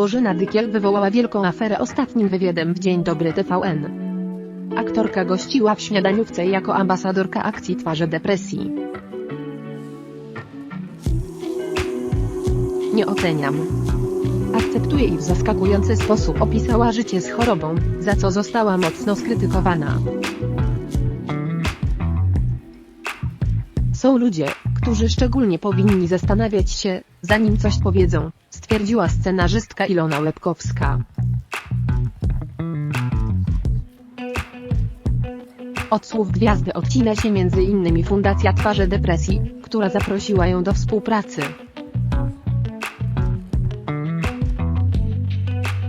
Bożyna Dykiel wywołała wielką aferę ostatnim wywiadem w Dzień Dobry TVN. Aktorka gościła w śniadaniówce jako ambasadorka akcji Twarze Depresji. Nie oceniam. Akceptuję i w zaskakujący sposób opisała życie z chorobą, za co została mocno skrytykowana. Są ludzie, którzy szczególnie powinni zastanawiać się, zanim coś powiedzą, stwierdziła scenarzystka Ilona Łebkowska. Od słów gwiazdy odcina się m.in. Fundacja Twarze Depresji, która zaprosiła ją do współpracy.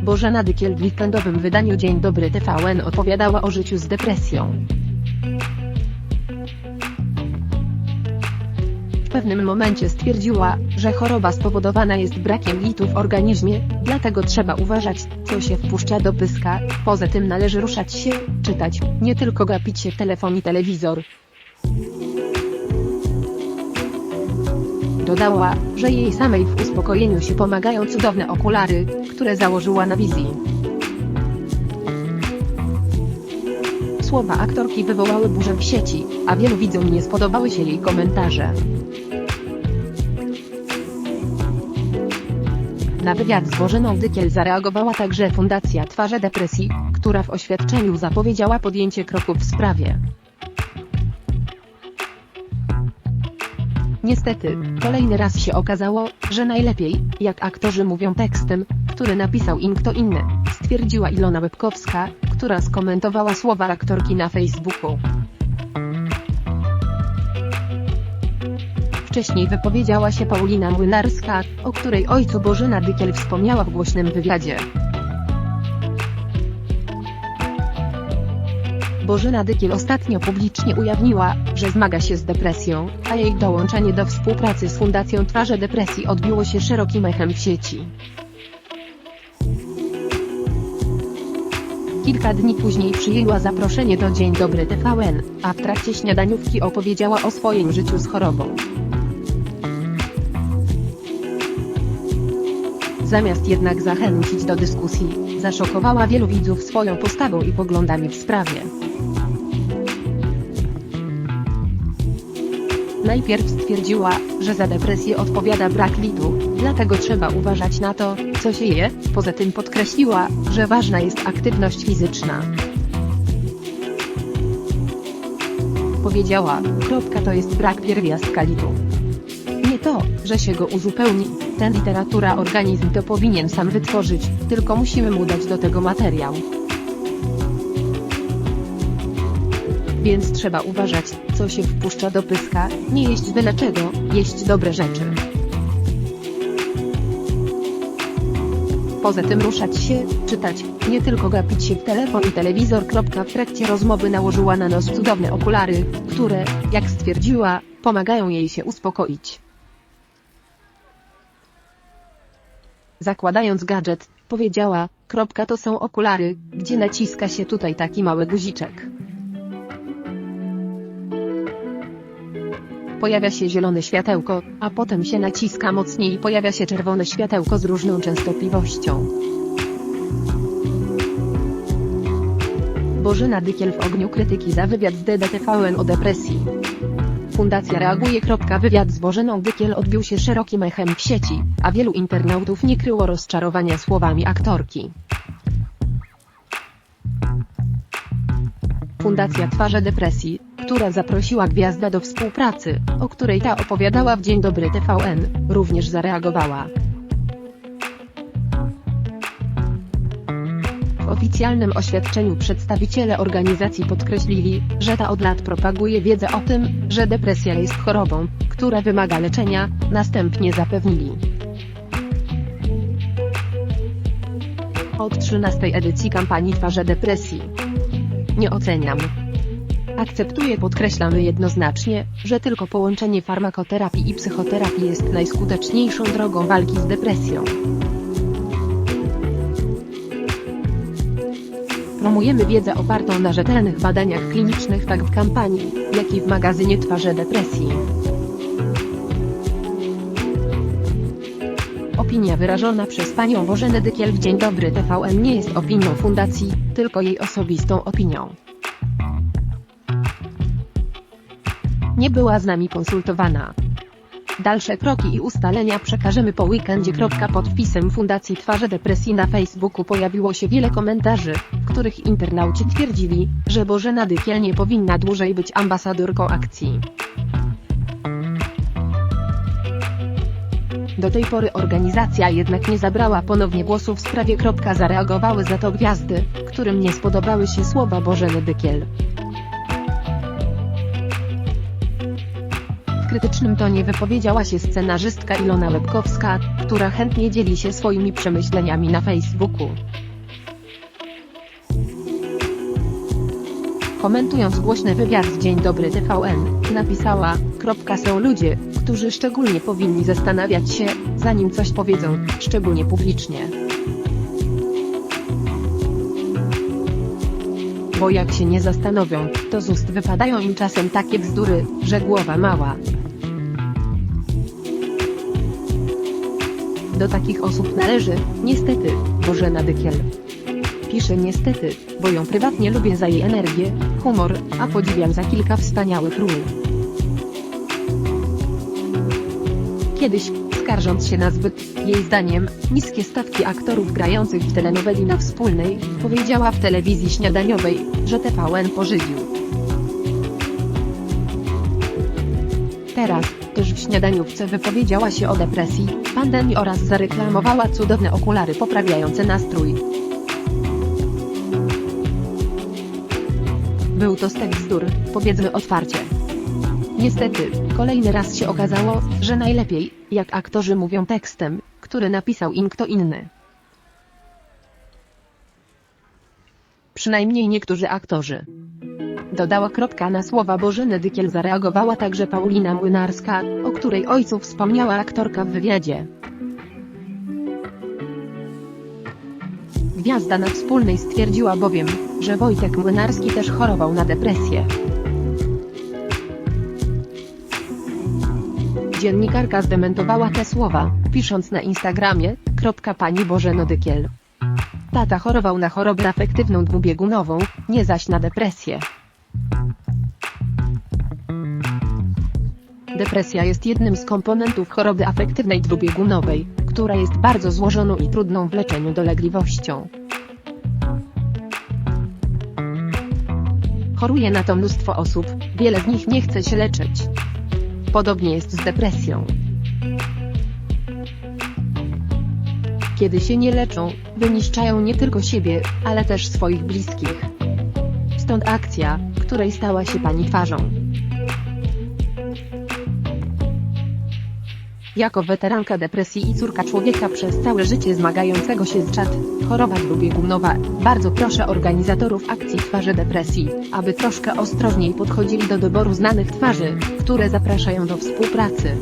Bożena Dykiel w weekendowym wydaniu Dzień Dobry TVN opowiadała o życiu z depresją. Pewnym momencie stwierdziła, że choroba spowodowana jest brakiem litu w organizmie, dlatego trzeba uważać, co się wpuszcza do pyska, poza tym należy ruszać się, czytać, nie tylko gapić się w telefon i telewizor. Dodała, że jej samej w uspokojeniu się pomagają cudowne okulary, które założyła na wizji. Słowa aktorki wywołały burzę w sieci, a wielu widzom nie spodobały się jej komentarze. Na wywiad z Bożyną Dykiel zareagowała także Fundacja Twarze Depresji, która w oświadczeniu zapowiedziała podjęcie kroków w sprawie. Niestety, kolejny raz się okazało, że najlepiej, jak aktorzy mówią tekstem, który napisał im kto inny, stwierdziła Ilona Łebkowska, która skomentowała słowa aktorki na Facebooku. Wcześniej wypowiedziała się Paulina Młynarska, o której ojcu Bożyna Dykiel wspomniała w głośnym wywiadzie. Bożyna Dykiel ostatnio publicznie ujawniła, że zmaga się z depresją, a jej dołączenie do współpracy z Fundacją Twarze Depresji odbiło się szerokim echem w sieci. Kilka dni później przyjęła zaproszenie do Dzień Dobry TVN, a w trakcie śniadaniówki opowiedziała o swoim życiu z chorobą. Zamiast jednak zachęcić do dyskusji, zaszokowała wielu widzów swoją postawą i poglądami w sprawie. Najpierw stwierdziła, że za depresję odpowiada brak litu, dlatego trzeba uważać na to, co się je, poza tym podkreśliła, że ważna jest aktywność fizyczna. Powiedziała, kropka to jest brak pierwiastka litu. Nie to, że się go uzupełni, ten literatura organizm to powinien sam wytworzyć, tylko musimy mu dać do tego materiał. Więc trzeba uważać, co się wpuszcza do pyska, nie jeść byle czego, jeść dobre rzeczy. Poza tym ruszać się, czytać, nie tylko gapić się w telefon i telewizor. W trakcie rozmowy nałożyła na nos cudowne okulary, które, jak stwierdziła, pomagają jej się uspokoić. Zakładając gadżet, powiedziała, kropka to są okulary, gdzie naciska się tutaj taki mały guziczek. Pojawia się zielone światełko, a potem się naciska mocniej i pojawia się czerwone światełko z różną częstotliwością. Bożyna Dykiel w ogniu krytyki za wywiad z DDTVN o depresji. Fundacja reaguje. Wywiad z Bożyną Dykiel odbił się szerokim echem w sieci, a wielu internautów nie kryło rozczarowania słowami aktorki. Fundacja Twarze Depresji, która zaprosiła gwiazdę do współpracy, o której ta opowiadała w Dzień Dobry TVN, również zareagowała. W oficjalnym oświadczeniu przedstawiciele organizacji podkreślili, że ta od lat propaguje wiedzę o tym, że depresja jest chorobą, która wymaga leczenia, następnie zapewnili. Od 13 edycji kampanii Twarze Depresji. Nie oceniam. Akceptuję podkreślamy jednoznacznie, że tylko połączenie farmakoterapii i psychoterapii jest najskuteczniejszą drogą walki z depresją. Promujemy wiedzę opartą na rzetelnych badaniach klinicznych tak w kampanii, jak i w magazynie Twarze Depresji. Opinia wyrażona przez panią Bożenę Dykiel w Dzień Dobry TVN nie jest opinią fundacji, tylko jej osobistą opinią. Nie była z nami konsultowana. Dalsze kroki i ustalenia przekażemy po weekendzie. Pod wpisem Fundacji Twarze Depresji na Facebooku pojawiło się wiele komentarzy, w których internauci twierdzili, że Bożena Dykiel nie powinna dłużej być ambasadorką akcji. Do tej pory organizacja jednak nie zabrała ponownie głosu w sprawie. Zareagowały za to gwiazdy, którym nie spodobały się słowa Bożeny Dykiel. W krytycznym tonie wypowiedziała się scenarzystka Ilona Łebkowska, która chętnie dzieli się swoimi przemyśleniami na Facebooku. Komentując głośny wywiad z Dzień Dobry TVN, napisała, są ludzie, którzy szczególnie powinni zastanawiać się, zanim coś powiedzą, szczególnie publicznie. Bo jak się nie zastanowią, to z ust wypadają im czasem takie bzdury, że głowa mała. Do takich osób należy, niestety, Bożena Dykiel. Pisze niestety, bo ją prywatnie lubię za jej energię, humor, a podziwiam za kilka wspaniałych ról. Kiedyś, skarżąc się na zbyt, jej zdaniem, niskie stawki aktorów grających w telenoweli na wspólnej, powiedziała w telewizji śniadaniowej, że TVN pożywił. Teraz, też w śniadaniówce wypowiedziała się o depresji, pandemii oraz zareklamowała cudowne okulary poprawiające nastrój. Był to stek powiedzmy otwarcie. Niestety, kolejny raz się okazało, że najlepiej, jak aktorzy mówią tekstem, który napisał im kto inny. Przynajmniej niektórzy aktorzy. Dodała kropka na słowa Bożeny Dykiel zareagowała także Paulina Młynarska, o której ojcu wspomniała aktorka w wywiadzie. Gwiazda na wspólnej stwierdziła bowiem, że Wojtek Młynarski też chorował na depresję. Dziennikarka zdementowała te słowa, pisząc na Instagramie, kropka pani Bożeno Dykiel. Tata chorował na chorobę afektywną dwubiegunową, nie zaś na depresję. Depresja jest jednym z komponentów choroby afektywnej dwubiegunowej, która jest bardzo złożoną i trudną w leczeniu dolegliwością. Choruje na to mnóstwo osób, wiele z nich nie chce się leczyć. Podobnie jest z depresją. Kiedy się nie leczą, wyniszczają nie tylko siebie, ale też swoich bliskich. Stąd akcja, której stała się pani twarzą. Jako weteranka depresji i córka człowieka przez całe życie zmagającego się z czat, choroba dwubiegunowa, bardzo proszę organizatorów akcji Twarze Depresji, aby troszkę ostrożniej podchodzili do doboru znanych twarzy, które zapraszają do współpracy.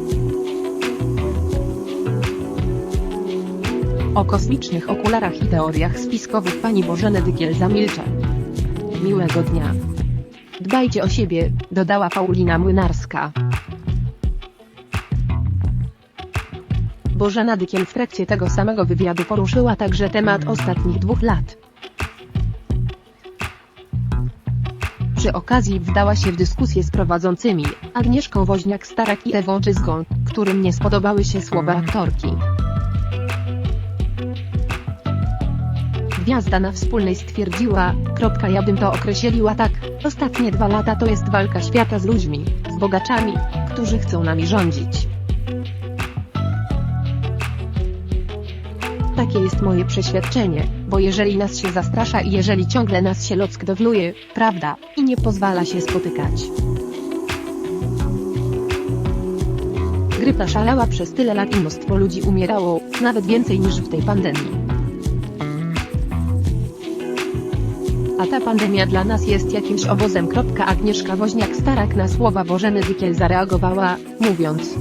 O kosmicznych okularach i teoriach spiskowych pani Bożeny Dykiel zamilczę. Miłego dnia. Dbajcie o siebie, dodała Paulina Młynarska. Bożena Dykiel w trakcie tego samego wywiadu poruszyła także temat ostatnich dwóch lat. Przy okazji wdała się w dyskusję z prowadzącymi, Agnieszką Woźniak-Starak i Ewą Czyzgą, którym nie spodobały się słowa aktorki. Gwiazda na wspólnej stwierdziła, kropka ja bym to określiła tak, ostatnie dwa lata to jest walka świata z ludźmi, z bogaczami, którzy chcą nami rządzić. Takie jest moje przeświadczenie, bo jeżeli nas się zastrasza i jeżeli ciągle nas się lockdownuje, prawda, i nie pozwala się spotykać. Grypa szalała przez tyle lat i mnóstwo ludzi umierało, nawet więcej niż w tej pandemii. A ta pandemia dla nas jest jakimś obozem. Agnieszka Woźniak-Starak na słowa Bożeny Dykiel zareagowała, mówiąc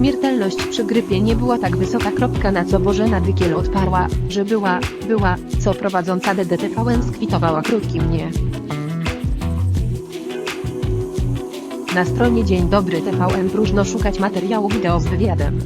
Śmiertelność przy grypie nie była tak wysoka. Na co Bożena Dykiel odparła, że była, była, co prowadząca DDTVN skwitowała krótkim nie. Na stronie Dzień Dobry TVN próżno szukać materiału wideo z wywiadem.